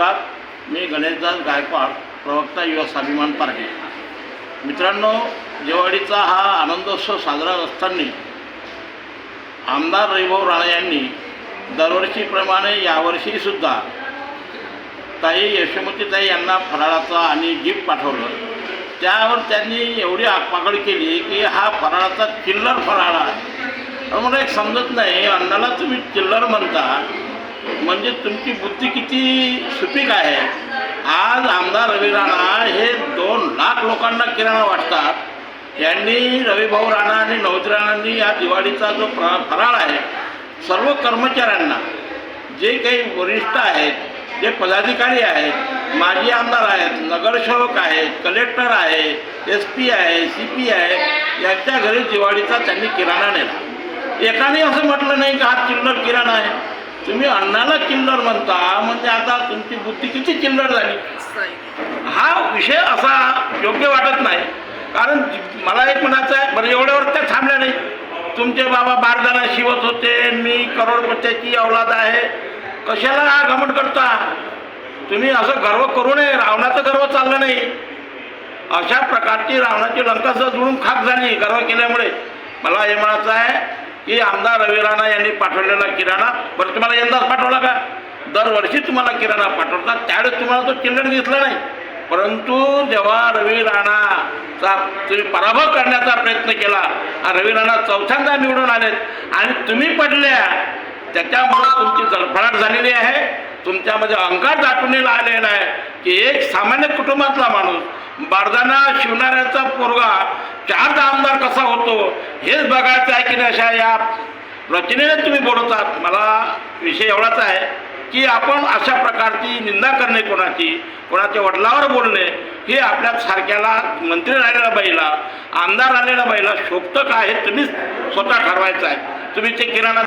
नमस्कार मी गणेशदास गायकवाड प्रवक्ता युवा स्वाभिमान पार्टी मित्रांनो दिवाळीचा हा आनंदोत्सव साजरा असताना आमदार रविभाऊ राणा यांनी दरवर्षीप्रमाणे यावर्षीसुद्धा ताई यशोमतीताई यांना फराळाचा आणि गिफ्ट पाठवलं. त्यावर त्यांनी एवढी आगपाकड केली की हा फराळाचा चिल्लर फराळ आहे. मला एक समजत नाही अण्णाला तुम्ही चिल्लर म्हणता. म्हणजे तुमची बुद्धी किती सुपीक आहे? आज आमदार रवी राणा हे दोन लाख लोकांना किराणा वाटतात. यांनी रविभाऊ राणा आणि नवती राणांनी या दिवाळीचा जो प्र फराळ आहे सर्व कर्मचाऱ्यांना जे काही वरिष्ठ आहेत जे पदाधिकारी आहेत माजी आमदार आहेत नगरसेवक आहेत कलेक्टर आहे एस पी आहे सी पी आहे यांच्या घरी दिवाळीचा त्यांनी किराणा नेला. एकाने असं म्हटलं नाही की हा चिल्लर किराणा आहे. तुम्ही अण्णाला चिल्लर म्हणता म्हणजे आता तुमची बुद्धी किती चिल्लर झाली? हा विषय असा योग्य वाटत नाही. कारण मला एक म्हणायचं आहे बरं एवढ्यावर त्या थांबल्या नाही तुमचे बाबा बारदाना शिवत होते मी करोडपत्याची अवलाद आहे. कशाला हा घमंड करता? तुम्ही असं गर्व करू नये रावणाचं गर्व चाललं नाही. अशा प्रकारची रावणाची लंकासह जुळून खाक झाली गर्व केल्यामुळे. मला हे म्हणायचं आहे की आमदार रवी राणा यांनी पाठवलेला किराणा बरं तुम्हाला यंदाच पाठवला का? दरवर्षी तुम्हाला किराणा पाठवतात त्यावेळेस तुम्हाला तो चिल्लर दिसला नाही. परंतु जेव्हा रवी राणाचा तुम्ही पराभव करण्याचा प्रयत्न केला रवी राणा चौथ्यांदा निवडून आलेत आणि तुम्ही पडल्या त्याच्यामुळं तुमची जळफळाट झालेली आहे. तुमच्यामध्ये अहंकार दाटून आलेला आहे की एक सामान्य कुटुंबातला माणूस बारदाना शिवणाऱ्याचा पोरगा चारदा आमदार कसा होतो हेच बघायचं आहे की नाही अशा या रचनेने तुम्ही बोलवतात मला विषय एवढाच आहे की आपण अशा प्रकारची निंदा करणे कोणाची कोणाच्या वडिलावर बोलणे हे आपल्या सारख्याला मंत्री राहिलेल्या बाईला आमदार राहिलेल्या बाईला शोभतं का हे तुम्हीच स्वतः ठरवायचं आहे. तुम्ही ते किराणा